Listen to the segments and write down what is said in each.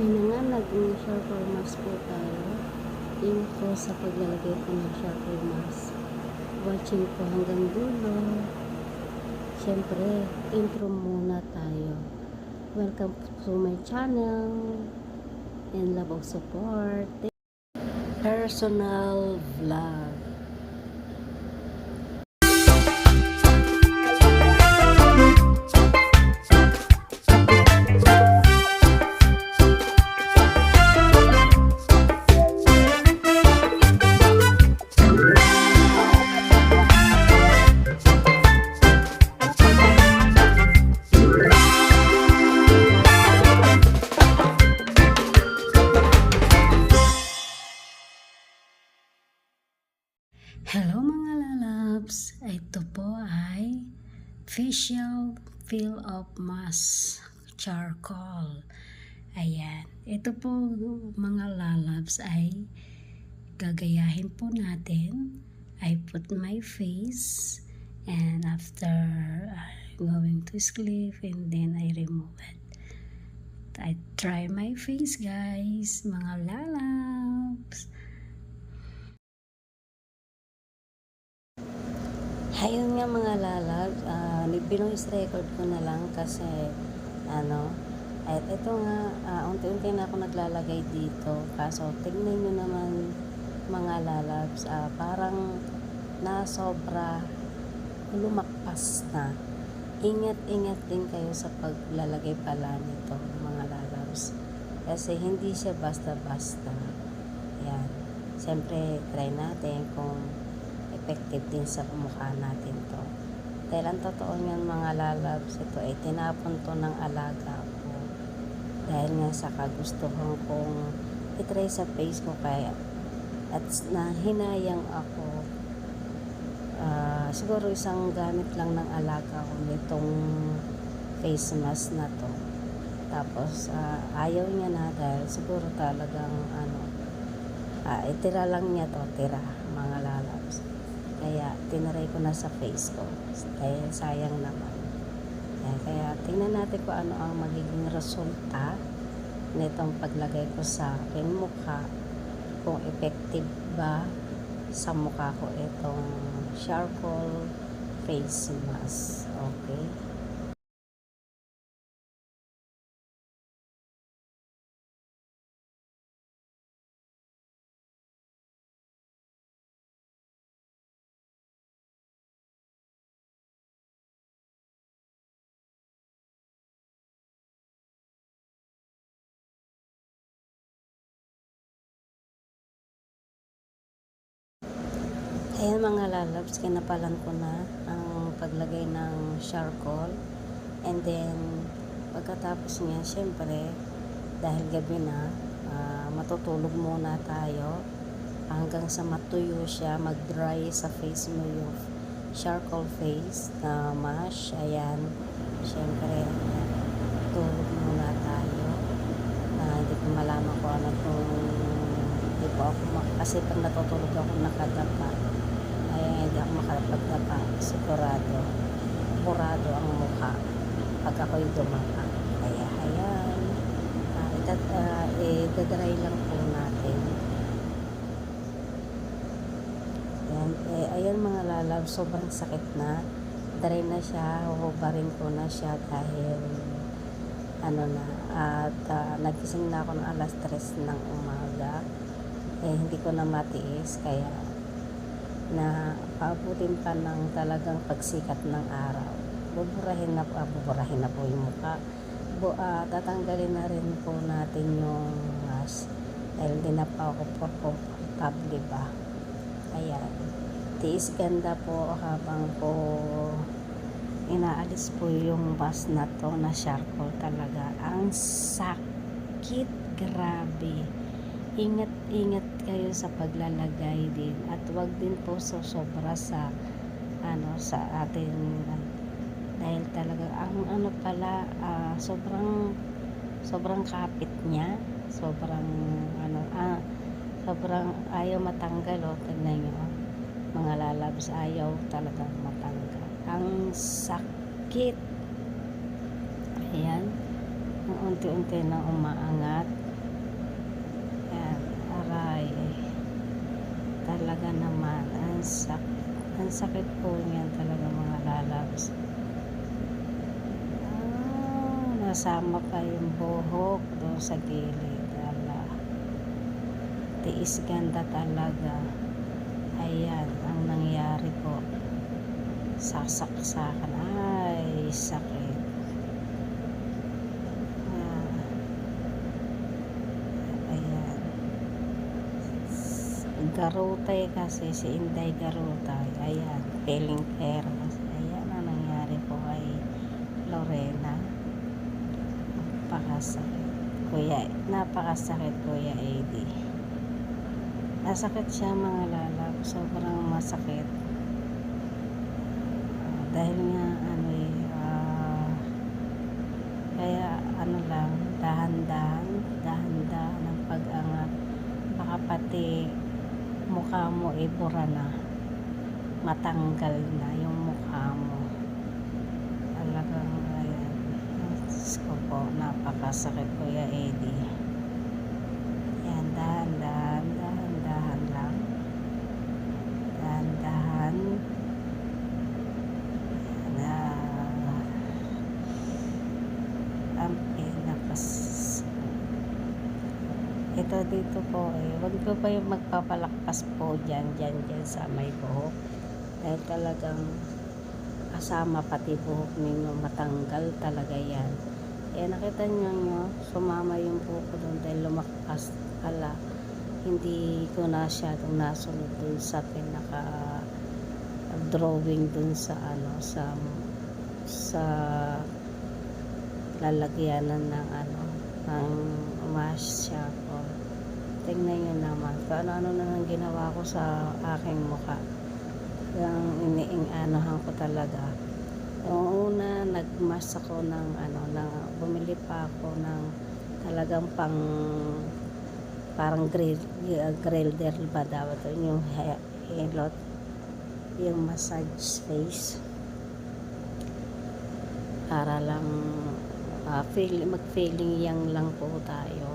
Yun na nga, nag-shopper mask po tayo. Info sa paglalagay po ng shopper mask. Watching po hanggang dulo. Siyempre, intro muna tayo. Welcome to my channel. And love of support. Personal vlog. Facial fill of mask charcoal. Ayan. Ito po mga lalabs ay gagayahin po natin. I put my face and after I'm going to sleep and then I remove it. I try my face guys, mga lalabs. Ayun nga mga lalag, uh, binoise record ko na lang kasi ano, at ito nga, ah, unti-unti na ako naglalagay dito. Kaso tignan nyo naman mga lalabs, ah, parang na sobra lumakpas na. Ingat-ingat din kayo sa paglalagay pala nito mga lalabs. Kasi hindi siya basta-basta. Yan. Siyempre, try natin kung effective din sa mukha natin to. Dahil ang totoo niyan mga lalabs, ito ay tinapon to ng alaga ko. Dahil nga sa kagustuhan kong itry sa face ko kaya at na hinayang ako ah, siguro isang gamit lang ng alaga ko nitong face mask na to. Tapos ah, ayaw niya na dahil siguro talagang ano ah, itira lang niya to, tira mga lalabs. Kaya tinaray ko na sa face ko. Dahil sayang naman. Kaya, kaya tingnan natin kung ano ang magiging resulta nitong paglagay ko sa aking mukha. Kung effective ba sa mukha ko itong charcoal face mask. Okay? Ayan mga lalabs, kinapalan ko na ang paglagay ng charcoal. And then, pagkatapos niya, syempre, dahil gabi na, ah, matutulog muna tayo hanggang sa matuyo siya, mag-dry sa face mo yung charcoal face na mash. Ayan, syempre, tulog muna tayo. Ah, hindi ko malaman kung ano kung hindi ako kasi pag natutulog ako nakadapa hindi ako makapagdapa sigurado burado ang mukha pag ako'y dumapa. Kaya ayan. Uh, itat, uh, idadry lang po natin. Ayan, eh, ayan mga lalaw sobrang sakit na. Dry na siya huhubarin ko na siya dahil ano na at uh, nagising na ako ng alas 3 ng umaga. Eh hindi ko na matiis kaya na paabutin pa ng talagang pagsikat ng araw. Buburahin na po ah, buburahin na po yung mukha. Bu, ah, tatanggalin na rin po natin yung mask dahil di na pa ako komportable ba? Ayan. Tiis ganda po habang po inaalis po yung mask na to na charcoal talaga. Ang sakit. Grabe ingat-ingat kayo sa paglalagay din. At wag din po so sobra sa ano sa atin dahil talaga ang ano pala ah, sobrang sobrang kapit niya. Sobrang ano ah, sobrang ayaw matanggal oh. Tignan nyo oh. mga lalabs ayaw talaga matanggal. Ang sakit. Ayan. Unti-unti na umaangat Talaga naman, ang sakit. Ang sakit po niyan talaga mga lalabs. Ah, nasama pa yung buhok doon sa gilid. Ala. Tiis ganda talaga. Ayan, ang nangyari po. Sasaksakan. Ay, sakit. Ah. Ayan. Garutay kasi si Inday Garutay. Ayan, feeling care kasi. Ayan ang nangyari po kay Lorena. Napakasakit. Kuya, napakasakit Kuya Eddie. Nasakit siya mga lalab. Sobrang masakit. Ah, dahil nga ano eh, ah, kaya ano lang, dahan-dahan, dahan-dahan ang pag-angat. Baka pati mukha mo ibura na. Matanggal na yung mukha mo. Talagang, ayan. Diyos ko po, napakasakit Kuya Eddie. Yan, dahan-dahan, dahan-dahan lang. Dahan-dahan. Na, ang ito dito po eh, wag ko pa yung magpapalakpas po dyan, dyan, dyan sa may buhok. Dahil talagang kasama pati buhok ninyo, matanggal talaga yan. Eh nakita nyo nyo, sumama yung buhok ko doon dahil lumakas pala. Hindi ko na siya doon nasunod doon sa pinaka drawing doon sa ano, sa sa lalagyanan ng ano, ng mask siya ko. Tingnan nyo naman kung ano-ano na nang ginawa ko sa aking mukha. Yung iniing-anohan ko talaga. Yung una, nagmask ako ng ano, ng, bumili pa ako ng talagang pang parang grill, uh, grill der ba daw ito, yung he- helot, yung massage face para lang ah, feel, mag-feeling young lang po tayo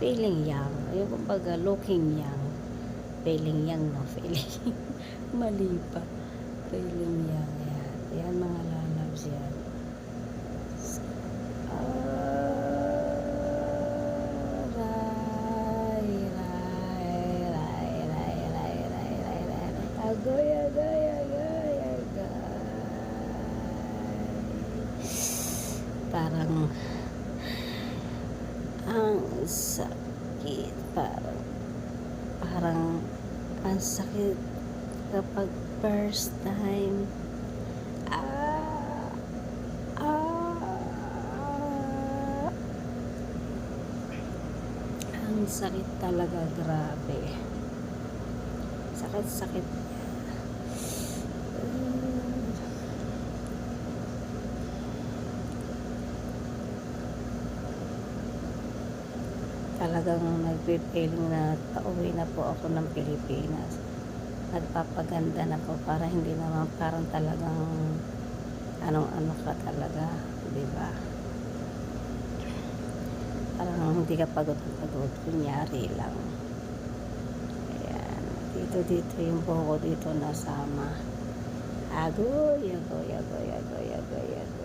feeling young. Ayun, kumbaga, looking young. Feeling young, no? Feeling. Mali pa. Feeling young. Yan. Yan, mga lalabs yan. Agoy, agoy, agoy, agoy. Parang sakit parang parang ang sakit kapag first time. Ah, ah, ang sakit talaga grabe. Sakit sakit talagang nagpipiling na pauwi na po ako ng Pilipinas. Nagpapaganda na po para hindi naman parang talagang anong-ano ka talaga, di ba? Parang hindi ka pagod-pagod, kunyari lang. Ayan, dito-dito yung buho dito nasama. Agoy, agoy, agoy, agoy, agoy, agoy.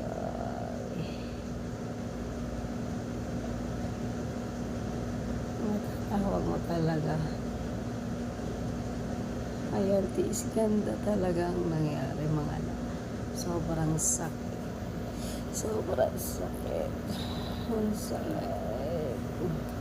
Matatawag mo talaga. Ayan, tiis ganda talaga ang nangyari mga anak. Sobrang sakit. Sobrang sakit. Ang sakit.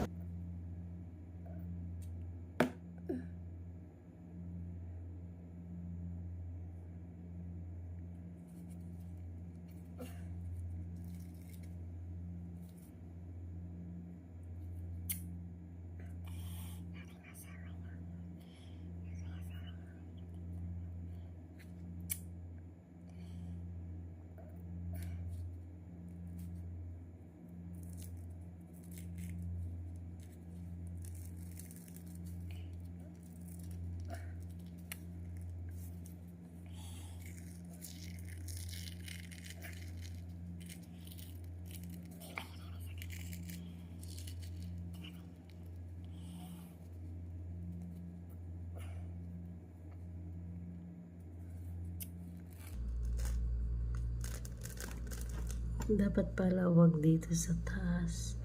Dapat pala wag dito sa taas.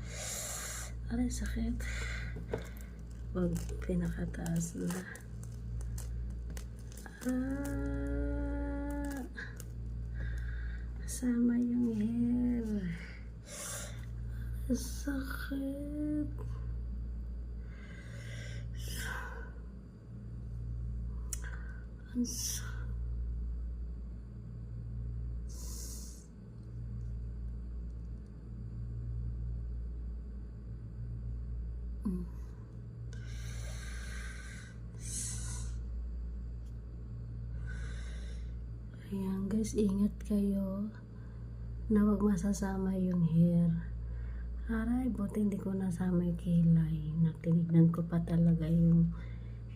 Aray, sakit. Wag pinakataas na. Ah, sama yung hair. Sakit. Ang sakit. Ayan guys, ingat kayo na wag masasama yung hair. Aray, buti hindi ko nasama yung kilay. Natinignan ko pa talaga yung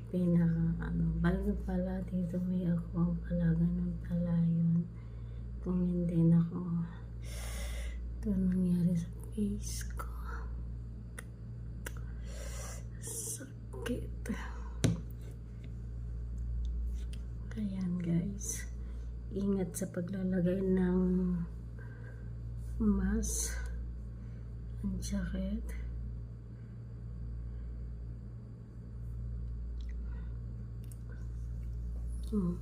pinaka ano. Bago pala dito may ako pala. Ganun pala yun. Kung hindi na ako ito nangyari sa face ko. Sakit. Ayan guys. Ingat sa paglalagay ng mask. Ang sakit. Hmm.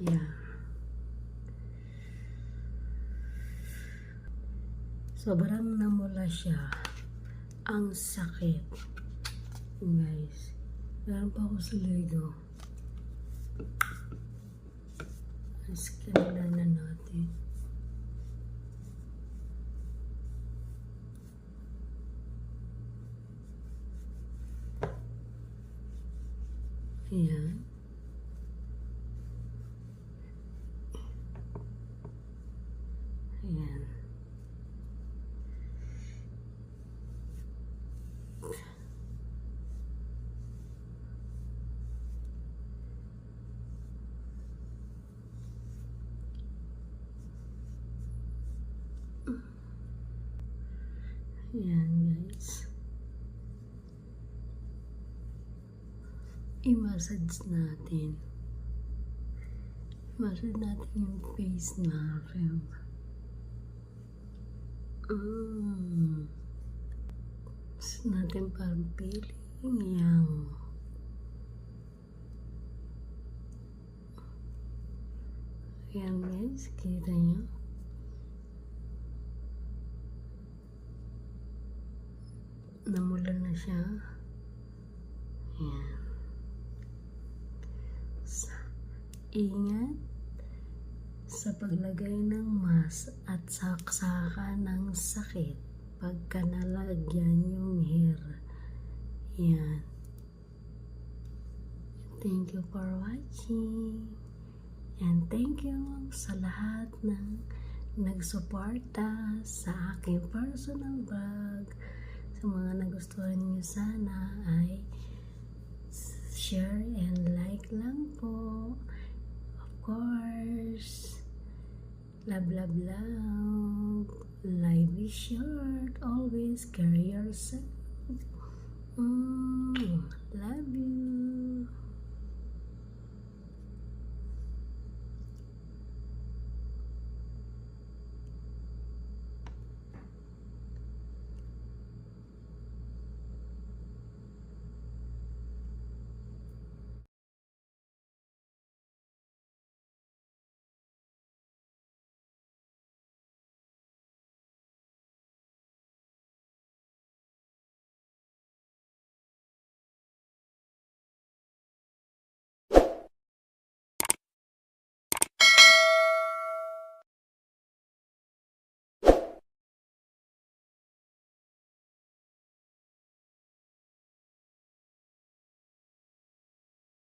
Yeah. Sobrang namula siya. Ang sakit. Guys. Meron pa ako sa Lego. Scan na na natin. Ayan. Ayan. Ayan guys. I-massage natin. Massage natin yung face natin. Mm. Gusto natin parang feeling yang. Ayan guys, kita nyo. Namula na siya. Ayan. Sa- Ingat sa paglagay ng mask at saksaka ng sakit pagka nalagyan yung hair. Yan. Thank you for watching. And thank you sa lahat ng nagsuporta sa aking personal vlog. Sa mga nagustuhan niyo sana ay share and like lang po. Of course. Love, love, love. Life is short. Always carry yourself. Mm, love you.